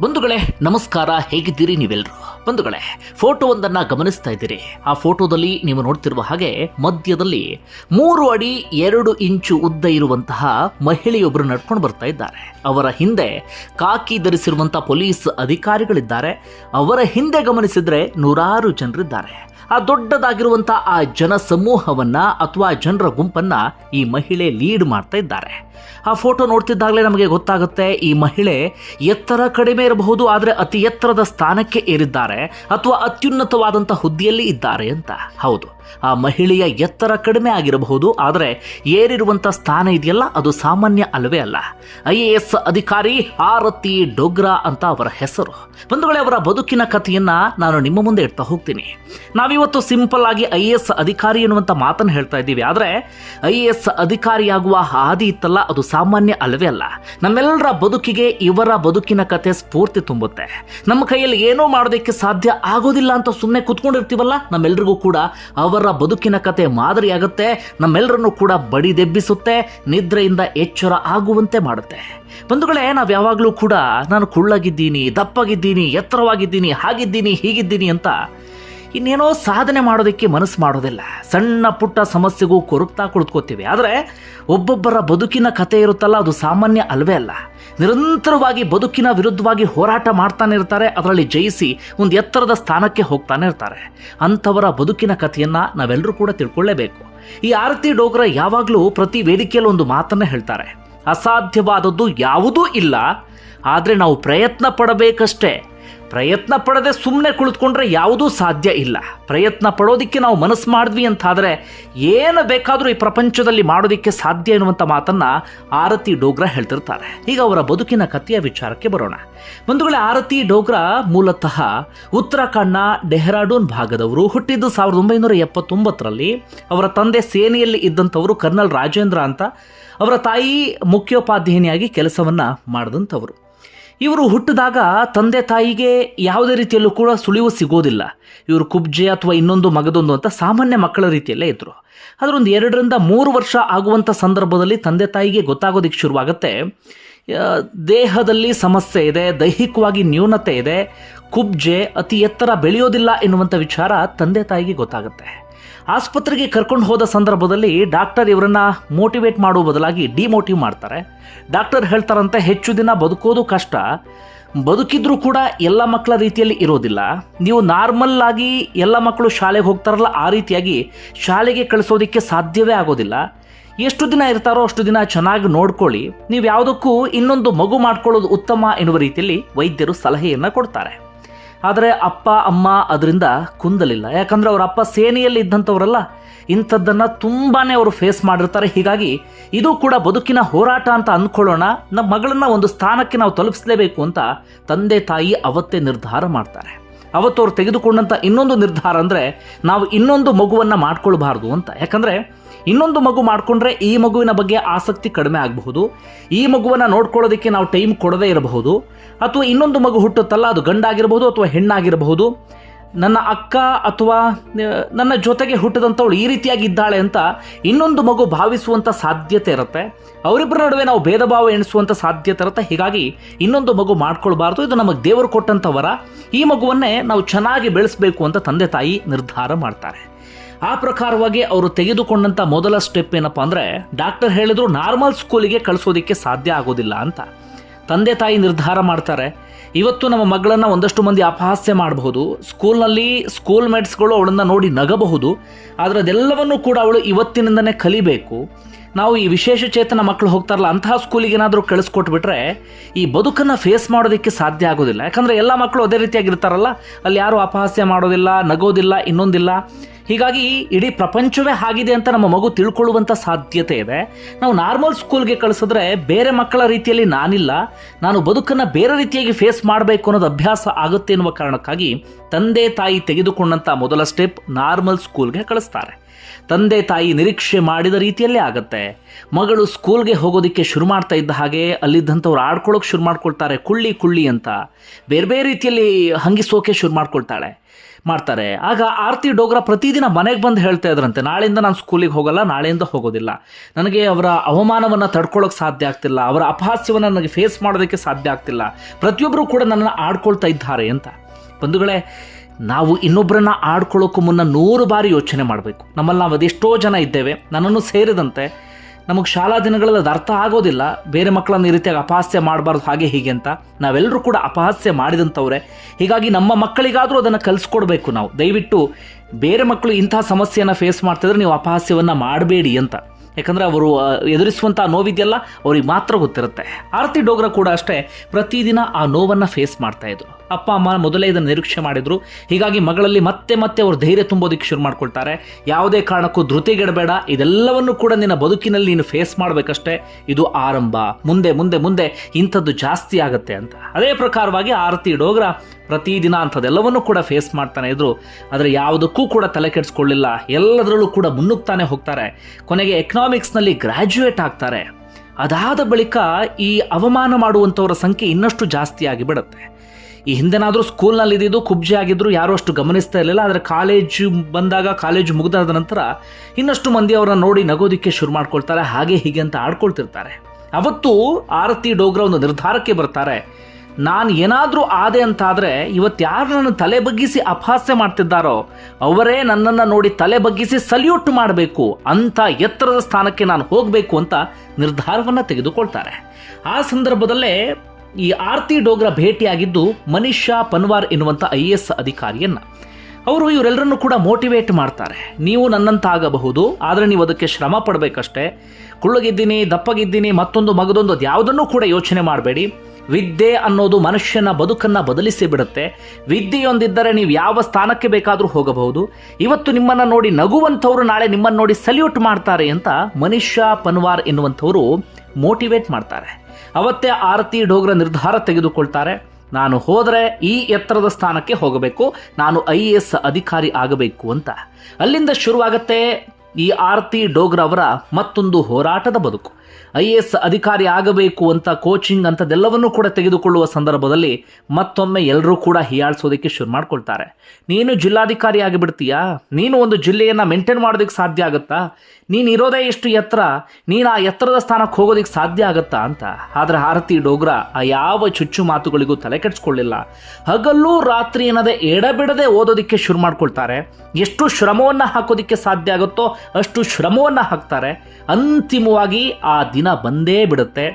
ಬಂಧುಗಳೇ, ನಮಸ್ಕಾರ, ಹೇಗಿದ್ದೀರಿ ನೀವೆಲ್ಲರೂ ಬಂಧುಗಳೇ ಫೋಟೋ ಒಂದನ್ನ ಗಮನಿಸ್ತಾ ಇದ್ದೀರಿ. ಆ ಫೋಟೋದಲ್ಲಿ ನೀವು ನೋಡ್ತಿರುವ ಹಾಗೆ ಮಧ್ಯದಲ್ಲಿ ಮೂರು ಅಡಿ ಎರಡು ಇಂಚು ಉದ್ದ ಇರುವಂತಹ ಮಹಿಳೆಯೊಬ್ಬರು ನಡ್ಕೊಂಡು ಬರ್ತಾ ಇದ್ದಾರೆ. ಅವರ ಹಿಂದೆ ಕಾಕಿ ಧರಿಸಿರುವಂತಹ ಪೊಲೀಸ್ ಅಧಿಕಾರಿಗಳಿದ್ದಾರೆ. ಅವರ ಹಿಂದೆ ಗಮನಿಸಿದ್ರೆ ನೂರಾರು ಜನರಿದ್ದಾರೆ. ಆ ದೊಡ್ಡದಾಗಿರುವಂತಹ ಆ ಜನ ಸಮೂಹವನ್ನ ಅಥವಾ ಜನರ ಗುಂಪನ್ನ ಈ ಮಹಿಳೆ ಲೀಡ್ ಮಾಡ್ತಾ ಇದ್ದಾರೆ. ಆ ಫೋಟೋ ನೋಡ್ತಿದ್ದಾಗಲೇ ನಮಗೆ ಗೊತ್ತಾಗುತ್ತೆ, ಈ ಮಹಿಳೆ ಎತ್ತರ ಕಡಿಮೆ ಇರಬಹುದು, ಆದರೆ ಅತಿ ಎತ್ತರದ ಸ್ಥಾನಕ್ಕೆ ಏರಿದ್ದಾರೆ, ಅಥವಾ ಅತ್ಯುನ್ನತವಾದಂಥ ಹುದ್ದೆಯಲ್ಲಿ ಇದ್ದಾರೆ ಅಂತ. ಹೌದು. ಆ ಮಹಿಳೆಯ ಎತ್ತರ ಕಡಿಮೆ ಆಗಿರಬಹುದು, ಆದರೆ ಏರಿರುವಂಥ ಸ್ಥಾನ ಇದೆಯಲ್ಲ, ಅದು ಸಾಮಾನ್ಯ ಅಲ್ಲವೇ ಅಲ್ಲ. ಐ ಎ ಎಸ್ ಅಧಿಕಾರಿ ಆರತಿ ಡೋಗ್ರಾ ಅಂತ ಅವರ ಹೆಸರು. ಬಂಧುಗಳೇ, ಅವರ ಬದುಕಿನ ಕಥೆಯನ್ನ ನಾನು ನಿಮ್ಮ ಮುಂದೆ ಇಡ್ತಾ ಹೋಗ್ತೀನಿ. ನಾವಿವತ್ತು ಸಿಂಪಲ್ ಆಗಿ ಐ ಎಸ್ ಅಧಿಕಾರಿ ಎನ್ನುವಂಥ ಮಾತನ್ನು ಹೇಳ್ತಾ ಇದ್ದೀವಿ. ಆದರೆ, ಐ ಎ ಎಸ್ ಅಧಿಕಾರಿಯಾಗುವ ಹಾದಿ ಇತ್ತಲ್ಲ, ಅದು ಸಾಮಾನ್ಯ ಅಲ್ಲವೇ ಅಲ್ಲ. ನಮ್ಮೆಲ್ಲರ ಬದುಕಿಗೆ ಇವರ ಬದುಕಿನ ಕತೆ ಸ್ಫೂರ್ತಿ ತುಂಬುತ್ತೆ. ನಮ್ಮ ಕೈಯಲ್ಲಿ ಏನೋ ಮಾಡೋದಕ್ಕೆ ಸಾಧ್ಯ ಆಗೋದಿಲ್ಲ ಅಂತ ಸುಮ್ಮನೆ ಕುತ್ಕೊಂಡಿರ್ತೀವಲ್ಲ, ನಮ್ಮೆಲ್ರಿಗೂ ಕೂಡ ಅವರ ಬದುಕಿನ ಕತೆ ಮಾದರಿಯಾಗುತ್ತೆ. ನಮ್ಮೆಲ್ಲರನ್ನು ಕೂಡ ಬಡಿದೆಬ್ಬಿಸುತ್ತೆ ನಿದ್ರೆಯಿಂದ ಎಚ್ಚರ ಆಗುವಂತೆ ಮಾಡುತ್ತೆ. ಬಂಧುಗಳೇ, ನಾವು ಯಾವಾಗಲೂ ಕೂಡ ನಾನು ಕುಳ್ಳಗಿದ್ದೀನಿ, ದಪ್ಪಗಿದ್ದೀನಿ, ಎತ್ತರವಾಗಿದ್ದೀನಿ, ಹಾಗಿದ್ದೀನಿ, ಹೀಗಿದ್ದೀನಿ ಅಂತ ಇನ್ನೇನೋ ಸಾಧನೆ ಮಾಡೋದಕ್ಕೆ ಮನಸ್ಸು ಮಾಡೋದಿಲ್ಲ. ಸಣ್ಣ ಪುಟ್ಟ ಸಮಸ್ಯೆಗೂ ಕೊರಗ್ತಾ ಕುಳಿತ್ಕೋತೀವಿ ಆದರೆ ಒಬ್ಬೊಬ್ಬರ ಬದುಕಿನ ಕಥೆ ಇರುತ್ತಲ್ಲ, ಅದು ಸಾಮಾನ್ಯ ಅಲ್ವೇ ಅಲ್ಲ. ನಿರಂತರವಾಗಿ ಬದುಕಿನ ವಿರುದ್ಧವಾಗಿ ಹೋರಾಟ ಮಾಡ್ತಾನೆ ಇರ್ತಾರೆ, ಅದರಲ್ಲಿ ಜಯಿಸಿ ಒಂದು ಎತ್ತರದ ಸ್ಥಾನಕ್ಕೆ ಹೋಗ್ತಾನೆ ಇರ್ತಾರೆ. ಅಂಥವರ ಬದುಕಿನ ಕಥೆಯನ್ನು ನಾವೆಲ್ಲರೂ ಕೂಡ ತಿಳ್ಕೊಳ್ಳೇಬೇಕು. ಈ ಆರತಿ ಡೋಗ್ರ ಯಾವಾಗಲೂ ಪ್ರತಿ ವೇದಿಕೆಯಲ್ಲಿ ಒಂದು ಮಾತನ್ನ ಹೇಳ್ತಾರೆ. ಅಸಾಧ್ಯವಾದದ್ದು ಯಾವುದೂ ಇಲ್ಲ, ಆದರೆ ನಾವು ಪ್ರಯತ್ನ ಪಡಬೇಕಷ್ಟೇ. ಪ್ರಯತ್ನ ಪಡದೆ ಸುಮ್ಮನೆ ಕುಳಿತುಕೊಂಡ್ರೆ ಯಾವುದೂ ಸಾಧ್ಯ ಇಲ್ಲ. ಪ್ರಯತ್ನ ಪಡೋದಕ್ಕೆ ನಾವು ಮನಸ್ಸು ಮಾಡಿದ್ವಿ ಅಂತಾದರೆ ಏನು ಬೇಕಾದರೂ ಈ ಪ್ರಪಂಚದಲ್ಲಿ ಮಾಡೋದಕ್ಕೆ ಸಾಧ್ಯ ಎನ್ನುವಂಥ ಮಾತನ್ನು ಆರತಿ ಡೋಗ್ರಾ ಹೇಳ್ತಿರ್ತಾರೆ. ಈಗ ಅವರ ಬದುಕಿನ ಕಥೆಯ ವಿಚಾರಕ್ಕೆ ಬರೋಣ. ಬಂಧುಗಳೇ, ಆರತಿ ಡೋಗ್ರಾ ಮೂಲತಃ ಉತ್ತರಾಖಂಡ್ನ ಡೆಹ್ರಾಡೂನ್ ಭಾಗದವರು. ಹುಟ್ಟಿದ್ದು ಸಾವಿರದ ಒಂಬೈನೂರ ಎಪ್ಪತ್ತೊಂಬತ್ತರಲ್ಲಿ ಅವರ ತಂದೆ ಸೇನೆಯಲ್ಲಿ ಇದ್ದಂಥವರು ಕರ್ನಲ್ ರಾಜೇಂದ್ರ ಅಂತ ಅವರ ತಾಯಿ ಮುಖ್ಯೋಪಾಧ್ಯಾಯಿನಿಯಾಗಿ ಕೆಲಸವನ್ನು ಮಾಡಿದಂಥವರು. ಇವರು ಹುಟ್ಟಿದಾಗ ತಂದೆ ತಾಯಿಗೆ ಯಾವುದೇ ರೀತಿಯಲ್ಲೂ ಕೂಡ ಸುಳಿವು ಸಿಗೋದಿಲ್ಲ. ಇವರು ಕುಬ್ಜೆ ಅಥವಾ ಇನ್ನೊಂದು ಮಗದೊಂದು ಅಂತ ಸಾಮಾನ್ಯ ಮಕ್ಕಳ ರೀತಿಯಲ್ಲೇ ಇದ್ದರು ಅದರೊಂದು ಎರಡರಿಂದ ಮೂರು ವರ್ಷ ಆಗುವಂಥ ಸಂದರ್ಭದಲ್ಲಿ ತಂದೆ ತಾಯಿಗೆ ಗೊತ್ತಾಗೋದಕ್ಕೆ ಶುರುವಾಗುತ್ತೆ. ದೇಹದಲ್ಲಿ ಸಮಸ್ಯೆ ಇದೆ, ದೈಹಿಕವಾಗಿ ನ್ಯೂನತೆ ಇದೆ, ಕುಬ್ಜೆ ಅತಿ ಎತ್ತರ ಬೆಳೆಯೋದಿಲ್ಲ ಎನ್ನುವಂಥ ವಿಚಾರ ತಂದೆ ತಾಯಿಗೆ ಗೊತ್ತಾಗುತ್ತೆ. ಆಸ್ಪತ್ರೆಗೆ ಕರ್ಕೊಂಡು ಹೋದ ಸಂದರ್ಭದಲ್ಲಿ ಡಾಕ್ಟರ್ ಇವರನ್ನ ಮೋಟಿವೇಟ್ ಮಾಡುವ ಬದಲಾಗಿ ಡಿಮೋಟಿವ್ ಮಾಡ್ತಾರೆ. ಡಾಕ್ಟರ್ ಹೇಳ್ತಾರಂತೆ, ಹೆಚ್ಚು ದಿನ ಬದುಕೋದು ಕಷ್ಟ. ಬದುಕಿದ್ರೂ ಕೂಡ ಎಲ್ಲ ಮಕ್ಕಳ ರೀತಿಯಲ್ಲಿ ಇರೋದಿಲ್ಲ. ನೀವು ನಾರ್ಮಲ್ ಆಗಿ ಎಲ್ಲ ಮಕ್ಕಳು ಶಾಲೆಗೆ ಹೋಗ್ತಾರಲ್ಲ, ಆ ರೀತಿಯಾಗಿ ಶಾಲೆಗೆ ಕಳಿಸೋದಕ್ಕೆ ಸಾಧ್ಯವೇ ಆಗೋದಿಲ್ಲ. ಎಷ್ಟು ದಿನ ಇರ್ತಾರೋ ಅಷ್ಟು ದಿನ ಚೆನ್ನಾಗಿ ನೋಡ್ಕೊಳ್ಳಿ. ನೀವು ಯಾವುದಕ್ಕೂ ಇನ್ನೊಂದು ಮಗು ಮಾಡ್ಕೊಳ್ಳೋದು ಉತ್ತಮ ಎನ್ನುವ ರೀತಿಯಲ್ಲಿ ವೈದ್ಯರು ಸಲಹೆಯನ್ನು ಕೊಡ್ತಾರೆ. ಆದರೆ ಅಪ್ಪ, ಅಮ್ಮ ಅದರಿಂದ ಕುಂದಲಿಲ್ಲ. ಯಾಕಂದರೆ ಅವರ ಅಪ್ಪ ಸೇನೆಯಲ್ಲಿ ಇದ್ದಂಥವರಲ್ಲ, ಇಂಥದ್ದನ್ನು ತುಂಬಾ ಅವರು ಫೇಸ್ ಮಾಡಿರ್ತಾರೆ. ಹೀಗಾಗಿ ಇದು ಕೂಡ ಬದುಕಿನ ಹೋರಾಟ ಅಂತ ಅಂದ್ಕೊಳ್ಳೋಣ. ನಮ್ಮ ಮಗಳನ್ನು ಒಂದು ಸ್ಥಾನಕ್ಕೆ ನಾವು ತಲುಪಿಸಲೇಬೇಕು ಅಂತ ತಂದೆ, ತಾಯಿ ಅವತ್ತೇ ನಿರ್ಧಾರ ಮಾಡ್ತಾರೆ. ಅವತ್ತು ಅವ್ರು ತೆಗೆದುಕೊಂಡಂಥ ಇನ್ನೊಂದು ನಿರ್ಧಾರ ಅಂದರೆ ನಾವು ಇನ್ನೊಂದು ಮಗುವನ್ನು ಮಾಡ್ಕೊಳ್ಬಾರ್ದು ಅಂತ. ಯಾಕಂದರೆ ಇನ್ನೊಂದು ಮಗು ಮಾಡಿಕೊಂಡ್ರೆ ಈ ಮಗುವಿನ ಬಗ್ಗೆ ಆಸಕ್ತಿ ಕಡಿಮೆ ಆಗಬಹುದು. ಈ ಮಗುವನ್ನು ನೋಡ್ಕೊಳ್ಳೋದಕ್ಕೆ ನಾವು ಟೈಮ್ ಕೊಡದೇ ಇರಬಹುದು. ಅಥವಾ ಇನ್ನೊಂದು ಮಗು ಹುಟ್ಟುತ್ತಲ್ಲ, ಅದು ಗಂಡಾಗಿರಬಹುದು ಅಥವಾ ಹೆಣ್ಣಾಗಿರಬಹುದು. ನನ್ನ ಅಕ್ಕ ಅಥವಾ ನನ್ನ ಜೊತೆಗೆ ಹುಟ್ಟಿದಂಥವಳು ಈ ರೀತಿಯಾಗಿ ಇದ್ದಾಳೆ ಅಂತ ಇನ್ನೊಂದು ಮಗು ಭಾವಿಸುವಂಥ ಸಾಧ್ಯತೆ ಇರುತ್ತೆ. ಅವರಿಬ್ಬರ ನಡುವೆ ನಾವು ಭೇದ ಭಾವ ಎಣಿಸುವಂಥ ಸಾಧ್ಯತೆ ಇರುತ್ತೆ. ಹೀಗಾಗಿ ಇನ್ನೊಂದು ಮಗು ಮಾಡ್ಕೊಳ್ಬಾರ್ದು. ಇದು ನಮಗೆ ದೇವರು ಕೊಟ್ಟಂಥ ವರ. ಈ ಮಗುವನ್ನೇ ನಾವು ಚೆನ್ನಾಗಿ ಬೆಳೆಸಬೇಕು ಅಂತ ತಂದೆ ತಾಯಿ ನಿರ್ಧಾರ ಮಾಡ್ತಾರೆ. ಆ ಪ್ರಕಾರವಾಗಿ ಅವರು ತೆಗೆದುಕೊಂಡಂಥ ಮೊದಲ ಸ್ಟೆಪ್ ಏನಪ್ಪ ಅಂದರೆ ಡಾಕ್ಟರ್ ಹೇಳಿದ್ರು ನಾರ್ಮಲ್ ಸ್ಕೂಲಿಗೆ ಕಳಿಸೋದಕ್ಕೆ ಸಾಧ್ಯ ಆಗೋದಿಲ್ಲ ಅಂತ. ತಂದೆ ತಾಯಿ ನಿರ್ಧಾರ ಮಾಡ್ತಾರೆ. ಇವತ್ತು ನಮ್ಮ ಮಗಳನ್ನು ಒಂದಷ್ಟು ಮಂದಿ ಅಪಹಾಸ್ಯ ಮಾಡಬಹುದು. ಸ್ಕೂಲ್ನಲ್ಲಿ ಸ್ಕೂಲ್ ಮೇಟ್ಸ್ಗಳು ಅವಳನ್ನು ನೋಡಿ ನಗಬಹುದು. ಆದರೆ ಅದೆಲ್ಲವನ್ನೂ ಕೂಡ ಅವಳು ಇವತ್ತಿನಿಂದನೇ ಕಲಿಬೇಕು. ನಾವು ಈ ವಿಶೇಷ ಚೇತನ ಮಕ್ಕಳು ಹೋಗ್ತಾರಲ್ಲ, ಅಂತಹ ಸ್ಕೂಲಿಗೆ ಏನಾದರೂ ಕಳಿಸ್ಕೊಟ್ಬಿಟ್ರೆ ಈ ಬದುಕನ್ನು ಫೇಸ್ ಮಾಡೋದಕ್ಕೆ ಸಾಧ್ಯ ಆಗೋದಿಲ್ಲ. ಯಾಕಂದರೆ ಎಲ್ಲ ಮಕ್ಕಳು ಅದೇ ರೀತಿಯಾಗಿರ್ತಾರಲ್ಲ, ಅಲ್ಲಿ ಯಾರೂ ಅಪಹಾಸ್ಯ ಮಾಡೋದಿಲ್ಲ, ನಗೋದಿಲ್ಲ, ಇನ್ನೊಂದಿಲ್ಲ. ಹೀಗಾಗಿ ಇಡೀ ಪ್ರಪಂಚವೇ ಆಗಿದೆ ಅಂತ ನಮ್ಮ ಮಗು ತಿಳ್ಕೊಳ್ಳುವಂಥ ಸಾಧ್ಯತೆ ಇದೆ. ನಾವು ನಾರ್ಮಲ್ ಸ್ಕೂಲ್ಗೆ ಕಳಿಸಿದ್ರೆ ಬೇರೆ ಮಕ್ಕಳ ರೀತಿಯಲ್ಲಿ ನಾನಿಲ್ಲ, ನಾನು ಬದುಕನ್ನು ಬೇರೆ ರೀತಿಯಾಗಿ ಫೇಸ್ ಮಾಡಬೇಕು ಅನ್ನೋದು ಅಭ್ಯಾಸ ಆಗುತ್ತೆ ಎನ್ನುವ ಕಾರಣಕ್ಕಾಗಿ ತಂದೆ ತಾಯಿ ತೆಗೆದುಕೊಂಡಂಥ ಮೊದಲ ಸ್ಟೆಪ್ ನಾರ್ಮಲ್ ಸ್ಕೂಲ್ಗೆ ಕಳಿಸ್ತಾರೆ. ತಂದೆ ತಾಯಿ ನಿರೀಕ್ಷೆ ಮಾಡಿದ ರೀತಿಯಲ್ಲೇ ಆಗುತ್ತೆ. ಮಗಳು ಸ್ಕೂಲ್ಗೆ ಹೋಗೋದಕ್ಕೆ ಶುರು ಮಾಡ್ತಾ ಇದ್ದ ಹಾಗೆ ಅಲ್ಲಿದ್ದಂಥವ್ರು ಆಡ್ಕೊಳ್ಳೋಕೆ ಶುರು ಮಾಡ್ಕೊಳ್ತಾರೆ, ಕುಳ್ಳಿ ಕುಳ್ಳಿ ಅಂತ. ಬೇರೆ ಬೇರೆ ರೀತಿಯಲ್ಲಿ ಹಂಗಿಸೋಕೆ ಶುರು ಮಾಡ್ಕೊಳ್ತಾಳೆ, ಮಾಡ್ತಾರೆ. ಆಗ ಆರತಿ ಡೋಗ್ರಾ ಪ್ರತಿದಿನ ಮನೆಗೆ ಬಂದು ಹೇಳ್ತಾ ಇದ್ರಂತೆ, ನಾಳೆಯಿಂದ ನಾನು ಸ್ಕೂಲಿಗೆ ಹೋಗಲ್ಲ, ನಾಳೆಯಿಂದ ಹೋಗೋದಿಲ್ಲ. ನನಗೆ ಅವರ ಅವಮಾನವನ್ನು ತಡ್ಕೊಳ್ಳೋಕೆ ಸಾಧ್ಯ ಆಗ್ತಿಲ್ಲ, ಅವರ ಅಪಹಾಸ್ಯವನ್ನು ನನಗೆ ಫೇಸ್ ಮಾಡೋದಕ್ಕೆ ಸಾಧ್ಯ ಆಗ್ತಿಲ್ಲ. ಪ್ರತಿಯೊಬ್ಬರೂ ಕೂಡ ನನ್ನನ್ನು ಆಡ್ಕೊಳ್ತಾ ಇದ್ದಾರೆ ಅಂತ. ಬಂಧುಗಳೇ ನಾವು ಇನ್ನೊಬ್ಬರನ್ನ ಆಡ್ಕೊಳ್ಳೋಕ್ಕೂ ಮುನ್ನ ನೂರು ಬಾರಿ ಯೋಚನೆ ಮಾಡಬೇಕು. ನಮ್ಮಲ್ಲಿ ನಾವು ಅದೆಷ್ಟೋ ಜನ ಇದ್ದೇವೆ, ನನ್ನನ್ನು ಸೇರಿದಂತೆ ನಮಗೆ ಶಾಲಾ ದಿನಗಳಲ್ಲಿ ಅದು ಅರ್ಥ ಆಗೋದಿಲ್ಲ, ಬೇರೆ ಮಕ್ಕಳನ್ನು ಈ ರೀತಿಯಾಗಿ ಅಪಹಾಸ್ಯ ಮಾಡಬಾರ್ದು ಹಾಗೆ ಹೀಗೆ ಅಂತ. ನಾವೆಲ್ಲರೂ ಕೂಡ ಅಪಹಾಸ್ಯ ಮಾಡಿದಂಥವ್ರೆ. ಹೀಗಾಗಿ ನಮ್ಮ ಮಕ್ಕಳಿಗಾದರೂ ಅದನ್ನು ಕಲಿಸ್ಕೊಡ್ಬೇಕು ನಾವು. ದಯವಿಟ್ಟು ಬೇರೆ ಮಕ್ಕಳು ಇಂತಹ ಸಮಸ್ಯೆಯನ್ನು ಫೇಸ್ ಮಾಡ್ತಿದ್ರೆ ನೀವು ಅಪಹಾಸ್ಯವನ್ನು ಮಾಡಬೇಡಿ ಅಂತ. ಯಾಕಂದರೆ ಅವರು ಎದುರಿಸುವಂಥ ನೋವಿದೆಯಲ್ಲ, ಅವ್ರಿಗೆ ಮಾತ್ರ ಗೊತ್ತಿರುತ್ತೆ. ಆರತಿ ಡೋಗ್ರ ಕೂಡ ಅಷ್ಟೇ ಪ್ರತಿದಿನ ಆ ನೋವನ್ನು ಫೇಸ್ ಮಾಡ್ತಾ ಇದ್ರು. ಅಪ್ಪ, ಅಮ್ಮ ಮೊದಲೇ ಇದನ್ನು ನಿರೀಕ್ಷೆ ಮಾಡಿದ್ರು. ಹೀಗಾಗಿ ಮಗಳಲ್ಲಿ ಮತ್ತೆ ಮತ್ತೆ ಅವರು ಧೈರ್ಯ ತುಂಬೋದಕ್ಕೆ ಶುರು ಮಾಡ್ಕೊಳ್ತಾರೆ. ಯಾವುದೇ ಕಾರಣಕ್ಕೂ ಧೃತಿಗೆಡಬೇಡ. ಇದೆಲ್ಲವನ್ನು ಕೂಡ ನಿನ್ನ ಬದುಕಿನಲ್ಲಿ ನೀನು ಫೇಸ್ ಮಾಡಬೇಕಷ್ಟೇ. ಇದು ಆರಂಭ. ಮುಂದೆ ಮುಂದೆ ಮುಂದೆ ಇಂಥದ್ದು ಜಾಸ್ತಿ ಆಗುತ್ತೆ ಅಂತ. ಅದೇ ಪ್ರಕಾರವಾಗಿ ಆರತಿ ಡೋಗ್ರ ಪ್ರತಿದಿನ ಅಂಥದ್ದೆಲ್ಲವನ್ನು ಕೂಡ ಫೇಸ್ ಮಾಡ್ತಾನೆ ಇದ್ರು. ಆದರೆ ಯಾವುದಕ್ಕೂ ಕೂಡ ತಲೆ ಕೆಡಿಸ್ಕೊಳ್ಳಿಲ್ಲ. ಎಲ್ಲದರಲ್ಲೂ ಕೂಡ ಮುನ್ನುಗ್ತಾನೆ ಹೋಗ್ತಾರೆ. ಕೊನೆಗೆ ಎಕನಾಮಿಕ್ಸ್ನಲ್ಲಿ ಗ್ರ್ಯಾಜುಯೇಟ್ ಆಗ್ತಾರೆ. ಅದಾದ ಬಳಿಕ ಈ ಅವಮಾನ ಮಾಡುವಂಥವರ ಸಂಖ್ಯೆ ಇನ್ನಷ್ಟು ಜಾಸ್ತಿ ಆಗಿಬಿಡುತ್ತೆ. ಈ ಹಿಂದೆನಾದರೂ ಸ್ಕೂಲ್ನಲ್ಲಿ ಇದ್ದಿದ್ದು ಕುಬ್ಜಿ ಆಗಿದ್ರು, ಯಾರೂ ಅಷ್ಟು ಗಮನಿಸ್ತಾ ಇರಲಿಲ್ಲ. ಆದರೆ ಕಾಲೇಜು ಬಂದಾಗ, ಕಾಲೇಜು ಮುಗಿದಾದ ನಂತರ ಇನ್ನಷ್ಟು ಮಂದಿ ಅವರನ್ನ ನೋಡಿ ನಗೋದಿಕ್ಕೆ ಶುರು ಮಾಡ್ಕೊಳ್ತಾರೆ. ಹಾಗೆ ಹೀಗೆ ಅಂತ ಆಡ್ಕೊಳ್ತಿರ್ತಾರೆ. ಅವತ್ತು ಆರತಿ ಡೋಗ್ರ ಒಂದು ನಿರ್ಧಾರಕ್ಕೆ ಬರ್ತಾರೆ. ನಾನು ಏನಾದರೂ ಆದೆ ಅಂತಾದರೆ ಇವತ್ತು ಯಾರು ನನ್ನ ತಲೆ ಬಗ್ಗಿಸಿ ಅಪಹಾಸ್ಯ ಮಾಡ್ತಿದ್ದಾರೋ, ಅವರೇ ನನ್ನನ್ನು ನೋಡಿ ತಲೆ ಬಗ್ಗಿಸಿ ಸಲ್ಯೂಟ್ ಮಾಡಬೇಕು, ಅಂತ ಎತ್ತರದ ಸ್ಥಾನಕ್ಕೆ ನಾನು ಹೋಗಬೇಕು ಅಂತ ನಿರ್ಧಾರವನ್ನು ತೆಗೆದುಕೊಳ್ತಾರೆ. ಆ ಸಂದರ್ಭದಲ್ಲೇ ಈ ಆರ್ತಿ ಡೋಗ್ರ ಭೇಟಿಯಾಗಿದ್ದು ಮನೀಷಾ ಪನ್ವಾರ್ ಎನ್ನುವಂಥ ಐ ಎ ಎಸ್ ಅಧಿಕಾರಿಯನ್ನ. ಅವರು ಇವರೆಲ್ಲರನ್ನು ಕೂಡ ಮೋಟಿವೇಟ್ ಮಾಡ್ತಾರೆ. ನೀವು ನನ್ನಂತಾಗಬಹುದು, ಆದರೆ ನೀವು ಅದಕ್ಕೆ ಶ್ರಮ ಪಡಬೇಕಷ್ಟೇ. ಕುಳ್ಳಗಿದ್ದೀನಿ, ದಪ್ಪಗಿದ್ದೀನಿ, ಮತ್ತೊಂದು ಮಗದೊಂದು ಅದು ಯಾವುದನ್ನೂ ಕೂಡ ಯೋಚನೆ ಮಾಡಬೇಡಿ. ವಿದ್ಯೆ ಅನ್ನೋದು ಮನುಷ್ಯನ ಬದುಕನ್ನು ಬದಲಿಸಿ ಬಿಡುತ್ತೆ. ವಿದ್ಯೆಯೊಂದಿದ್ದರೆ ನೀವು ಯಾವ ಸ್ಥಾನಕ್ಕೆ ಬೇಕಾದರೂ ಹೋಗಬಹುದು. ಇವತ್ತು ನಿಮ್ಮನ್ನು ನೋಡಿ ನಗುವಂಥವ್ರು ನಾಳೆ ನಿಮ್ಮನ್ನು ನೋಡಿ ಸಲ್ಯೂಟ್ ಮಾಡ್ತಾರೆ ಅಂತ ಮನೀಷಾ ಪನ್ವಾರ್ ಎನ್ನುವಂಥವರು ಮೋಟಿವೇಟ್ ಮಾಡ್ತಾರೆ. ಅವತ್ತೇ ಆರತಿ ಡೋಗ್ರ ನಿರ್ಧಾರ ತೆಗೆದುಕೊಳ್ತಾರೆ. ನಾನು ಹೋದರೆ ಈ ಎತ್ತರದ ಸ್ಥಾನಕ್ಕೆ ಹೋಗಬೇಕು, ನಾನು ಐ ಎ ಎಸ್ ಅಧಿಕಾರಿ ಆಗಬೇಕು ಅಂತ. ಅಲ್ಲಿಂದ ಶುರುವಾಗತ್ತೆ ಈ ಆರತಿ ಡೋಗ್ರ ಅವರ ಮತ್ತೊಂದು ಹೋರಾಟದ ಬದುಕು. ಐ ಎ ಎಸ್ ಅಧಿಕಾರಿ ಆಗಬೇಕು ಅಂತ ಕೋಚಿಂಗ್ ಅಂಥದ್ದೆಲ್ಲವನ್ನೂ ಕೂಡ ತೆಗೆದುಕೊಳ್ಳುವ ಸಂದರ್ಭದಲ್ಲಿ ಮತ್ತೊಮ್ಮೆ ಎಲ್ಲರೂ ಕೂಡ ಹೀಯಾಳಿಸೋದಕ್ಕೆ ಶುರು ಮಾಡ್ಕೊಳ್ತಾರೆ. ನೀನು ಜಿಲ್ಲಾಧಿಕಾರಿ ಆಗಿಬಿಡ್ತೀಯಾ? ನೀನು ಒಂದು ಜಿಲ್ಲೆಯನ್ನು ಮೇಂಟೈನ್ ಮಾಡೋದಕ್ಕೆ ಸಾಧ್ಯ ಆಗುತ್ತಾ? ನೀನು ಇರೋದೇ ಎಷ್ಟು ಎತ್ತರ ನೀನು ಆ ಎತ್ತರದ ಸ್ಥಾನಕ್ಕೆ ಹೋಗೋದಕ್ಕೆ ಸಾಧ್ಯ ಆಗುತ್ತಾ ಅಂತ. ಆದರೆ ಆರತಿ ಡೋಗ್ರಾ, ಆ ಯಾವ ಚುಚ್ಚು ಮಾತುಗಳಿಗೂ ತಲೆ ಕೆಡಿಸ್ಕೊಳ್ಳಿಲ್ಲ. ಹಗಲು ರಾತ್ರಿ ಏನದೆ ಎಡಬಿಡದೆ ಓದೋದಕ್ಕೆ ಶುರು ಮಾಡ್ಕೊಳ್ತಾರೆ. ಎಷ್ಟು ಶ್ರಮವನ್ನು ಹಾಕೋದಕ್ಕೆ ಸಾಧ್ಯ ಆಗುತ್ತೋ ಅಷ್ಟು ಶ್ರಮವನ್ನು ಹಾಕ್ತಾರೆ. ಅಂತಿಮವಾಗಿ ಆ ದಿನ ಬಂದೇ ಬಿಡುತ್ತೆ.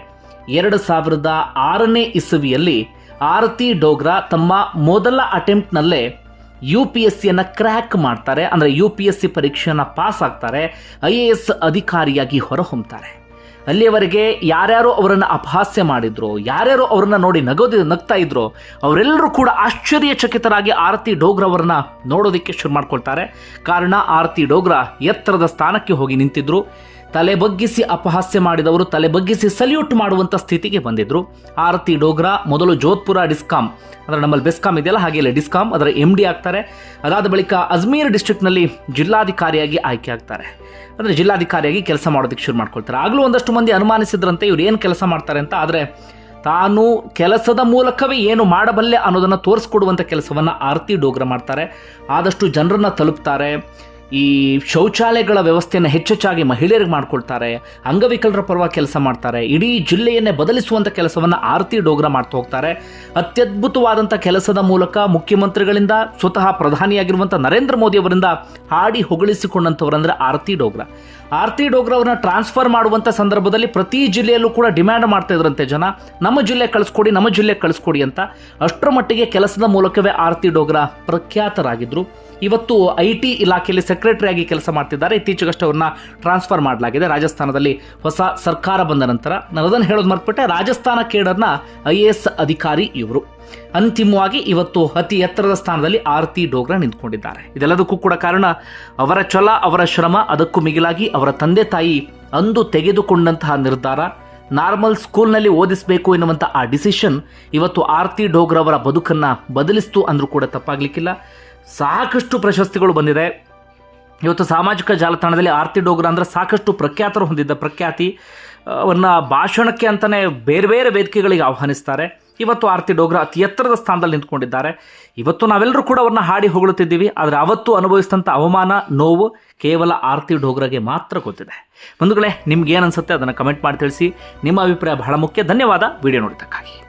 ಎರಡು ಸಾವಿರದ ಆರನೇ ಇಸವಿಯಲ್ಲಿ ಆರತಿ ಡೋಗ್ರಾ ತಮ್ಮ ಮೊದಲ ಅಟೆಂಪ್ಟ್ನಲ್ಲೇ ಯು ಪಿ ಎಸ್ ಸಿಯನ್ನು ಕ್ರ್ಯಾಕ್ ಮಾಡ್ತಾರೆ. ಅಂದರೆ ಯು ಪಿ ಎಸ್ ಸಿ ಪರೀಕ್ಷೆಯನ್ನು ಪಾಸ್ ಆಗ್ತಾರೆ. ಐ ಎ ಎಸ್ ಅಧಿಕಾರಿಯಾಗಿ ಹೊರಹೊಮ್ತಾರೆ. ಅಲ್ಲಿಯವರೆಗೆ ಯಾರ್ಯಾರು ಅವರನ್ನು ಅಪಹಾಸ್ಯ ಮಾಡಿದ್ರು, ಯಾರ್ಯಾರು ಅವರನ್ನು ನೋಡಿ ನಗೋದಿ, ನಗ್ತಾ ಇದ್ರು, ಅವರೆಲ್ಲರೂ ಕೂಡ ಆಶ್ಚರ್ಯಚಕಿತರಾಗಿ ಆರತಿ ಡೋಗ್ರ ಅವರನ್ನ ನೋಡೋದಕ್ಕೆ ಶುರು ಮಾಡ್ಕೊಳ್ತಾರೆ. ಕಾರಣ ಆರತಿ ಡೋಗ್ರಾ ಎತ್ತರದ ಸ್ಥಾನಕ್ಕೆ ಹೋಗಿ ನಿಂತಿದ್ರು. ತಲೆ ಬಗ್ಗಿಸಿ ಅಪಹಾಸ್ಯ ಮಾಡಿದವರು ತಲೆ ಬಗ್ಗಿಸಿ ಸಲ್ಯೂಟ್ ಮಾಡುವಂಥ ಸ್ಥಿತಿಗೆ ಬಂದಿದ್ರು. ಆರತಿ ಡೋಗ್ರಾ, ಮೊದಲು ಜೋಧ್ಪುರ ಡಿಸ್ಕಾಂ. ಅಂದರೆ ನಮ್ಮಲ್ಲಿ ಬೆಸ್ಕಾಂ ಇದೆಯಲ್ಲ, ಹಾಗೆ ಇಲ್ಲ ಡಿಸ್ಕಾಂ, ಅದರ ಎಂ ಡಿ ಆಗ್ತಾರೆ. ಅದಾದ ಬಳಿಕ ಅಜ್ಮೀರ್ ಡಿಸ್ಟ್ರಿಕ್ಟ್ನಲ್ಲಿ ಜಿಲ್ಲಾಧಿಕಾರಿಯಾಗಿ ಆಯ್ಕೆ ಆಗ್ತಾರೆ. ಅಂದರೆ ಜಿಲ್ಲಾಧಿಕಾರಿಯಾಗಿ ಕೆಲಸ ಮಾಡೋದಕ್ಕೆ ಶುರು ಮಾಡ್ಕೊಳ್ತಾರೆ. ಆಗಲೂ ಒಂದಷ್ಟು ಮಂದಿ ಅನುಮಾನಿಸಿದ್ರಂತೆ ಇವ್ರು ಏನು ಕೆಲಸ ಮಾಡ್ತಾರೆ ಅಂತ, ಆದರೆ ತಾನು ಕೆಲಸದ ಮೂಲಕವೇ ಏನು ಮಾಡಬಲ್ಲೆ ಅನ್ನೋದನ್ನು ತೋರಿಸ್ಕೊಡುವಂಥ ಕೆಲಸವನ್ನು ಆರತಿ ಡೋಗ್ರ ಮಾಡ್ತಾರೆ. ಆದಷ್ಟು ಜನರನ್ನು ತಲುಪ್ತಾರೆ. ಈ ಶೌಚಾಲಯಗಳ ವ್ಯವಸ್ಥೆಯನ್ನು ಹೆಚ್ಚೆಚ್ಚಾಗಿ ಮಹಿಳೆಯರಿಗೆ ಮಾಡ್ಕೊಳ್ತಾರೆ, ಅಂಗವಿಕಲರ ಪರವಾಗಿ ಕೆಲಸ ಮಾಡ್ತಾರೆ, ಇಡೀ ಜಿಲ್ಲೆಯನ್ನೇ ಬದಲಿಸುವಂಥ ಕೆಲಸವನ್ನು ಆರತಿ ಡೋಗ್ರ ಮಾಡ್ತಾ ಹೋಗ್ತಾರೆ. ಅತ್ಯದ್ಭುತವಾದಂಥ ಕೆಲಸದ ಮೂಲಕ ಮುಖ್ಯಮಂತ್ರಿಗಳಿಂದ ಸ್ವತಃ ಪ್ರಧಾನಿಯಾಗಿರುವಂಥ ನರೇಂದ್ರ ಮೋದಿ ಅವರಿಂದ ಹಾಡಿ ಹೊಗಳಿಸಿಕೊಂಡಂಥವರಂದ್ರೆ ಆರತಿ ಡೋಗ್ರ. ಆರತಿ ಡೋಗ್ರ ಅವ್ರನ್ನ ಟ್ರಾನ್ಸ್ಫರ್ ಮಾಡುವಂಥ ಸಂದರ್ಭದಲ್ಲಿ ಪ್ರತಿ ಜಿಲ್ಲೆಯಲ್ಲೂ ಕೂಡ ಡಿಮ್ಯಾಂಡ್ ಮಾಡ್ತಾ ಇದ್ರಂತೆ ಜನ. ನಮ್ಮ ಜಿಲ್ಲೆ ಕಳಿಸ್ಕೊಡಿ, ನಮ್ಮ ಜಿಲ್ಲೆ ಕಳಿಸ್ಕೊಡಿ ಅಂತ ಅಷ್ಟರ ಮಟ್ಟಿಗೆ ಕೆಲಸದ ಮೂಲಕವೇ ಆರತಿ ಡೋಗ್ರ ಪ್ರಖ್ಯಾತರಾಗಿದ್ರು. ಇವತ್ತು ಐ ಟಿ ಇಲಾಖೆಯಲ್ಲಿ ಸೆಕ್ರೆಟರಿ ಆಗಿ ಕೆಲಸ ಮಾಡ್ತಿದ್ದಾರೆ. ಇತ್ತೀಚೆಗಷ್ಟೇ ಅವ್ರನ್ನ ಟ್ರಾನ್ಸ್ಫರ್ ಮಾಡಲಾಗಿದೆ. ರಾಜಸ್ಥಾನದಲ್ಲಿ ಹೊಸ ಸರ್ಕಾರ ಬಂದ ನಂತರ. ನಾನು ಅದನ್ನು ಹೇಳೋದು ಮರ್ಪಟ್ಟೆ ರಾಜಸ್ಥಾನ ಕೇಡರ್ನ ಐ ಎ ಎಸ್ ಅಧಿಕಾರಿ ಇವರು. ಅಂತಿಮವಾಗಿ ಇವತ್ತು ಅತಿ ಎತ್ತರದ ಸ್ಥಾನದಲ್ಲಿ ಆರತಿ ಡೋಗ್ರಾ ನಿಂತ್ಕೊಂಡಿದ್ದಾರೆ. ಇದೆಲ್ಲದಕ್ಕೂ ಕೂಡ ಕಾರಣ ಅವರ ಛಲ, ಅವರ ಶ್ರಮ, ಅದಕ್ಕೂ ಮಿಗಿಲಾಗಿ ಅವರ ತಂದೆ ತಾಯಿ ಅಂದು ತೆಗೆದುಕೊಂಡಂತಹ ನಿರ್ಧಾರ. ನಾರ್ಮಲ್ ಸ್ಕೂಲ್ನಲ್ಲಿ ಓದಿಸಬೇಕು ಎನ್ನುವಂಥ ಆ ಡಿಸಿಷನ್ ಇವತ್ತು ಆರತಿ ಡೋಗ್ರವರ ಬದುಕನ್ನು ಬದಲಿಸ್ತು ಅಂದರೂ ಕೂಡ ತಪ್ಪಾಗಲಿಕ್ಕಿಲ್ಲ. ಸಾಕಷ್ಟು ಪ್ರಶಸ್ತಿಗಳು ಬಂದಿದೆ. ಇವತ್ತು ಸಾಮಾಜಿಕ ಜಾಲತಾಣದಲ್ಲಿ ಆರ್ತಿ ಡೋಗ್ರ ಅಂದರೆ ಸಾಕಷ್ಟು ಪ್ರಖ್ಯಾತರು ಹೊಂದಿದ್ದ ಪ್ರಖ್ಯಾತಿ, ಅವನ್ನು ಭಾಷಣಕ್ಕೆ ಅಂತಲೇ ಬೇರೆ ಬೇರೆ ವೇದಿಕೆಗಳಿಗೆ ಆಹ್ವಾನಿಸ್ತಾರೆ. ಇವತ್ತು ಆರ್ತಿ ಡೋಗ್ರ ಅತಿ ಎತ್ತರದ ಸ್ಥಾನದಲ್ಲಿ ನಿಂತ್ಕೊಂಡಿದ್ದಾರೆ. ಇವತ್ತು ನಾವೆಲ್ಲರೂ ಕೂಡ ಅವ್ರನ್ನ ಹಾಡಿ ಹೊಗಳುತ್ತಿದ್ದೀವಿ, ಆದರೆ ಅವತ್ತು ಅನುಭವಿಸಿದಂಥ ಅವಮಾನ, ನೋವು ಕೇವಲ ಆರ್ತಿ ಡೋಗ್ರಗೆ ಮಾತ್ರ ಗೊತ್ತಿದೆ. ಬಂಧುಗಳೇ, ನಿಮ್ಗೆ ಏನು ಅನ್ಸುತ್ತೆ ಅದನ್ನು ಕಮೆಂಟ್ ಮಾಡಿ ತಿಳಿಸಿ. ನಿಮ್ಮ ಅಭಿಪ್ರಾಯ ಬಹಳ ಮುಖ್ಯ. ಧನ್ಯವಾದ. ವಿಡಿಯೋ ನೋಡಿದ್ದಕ್ಕಾಗಿ.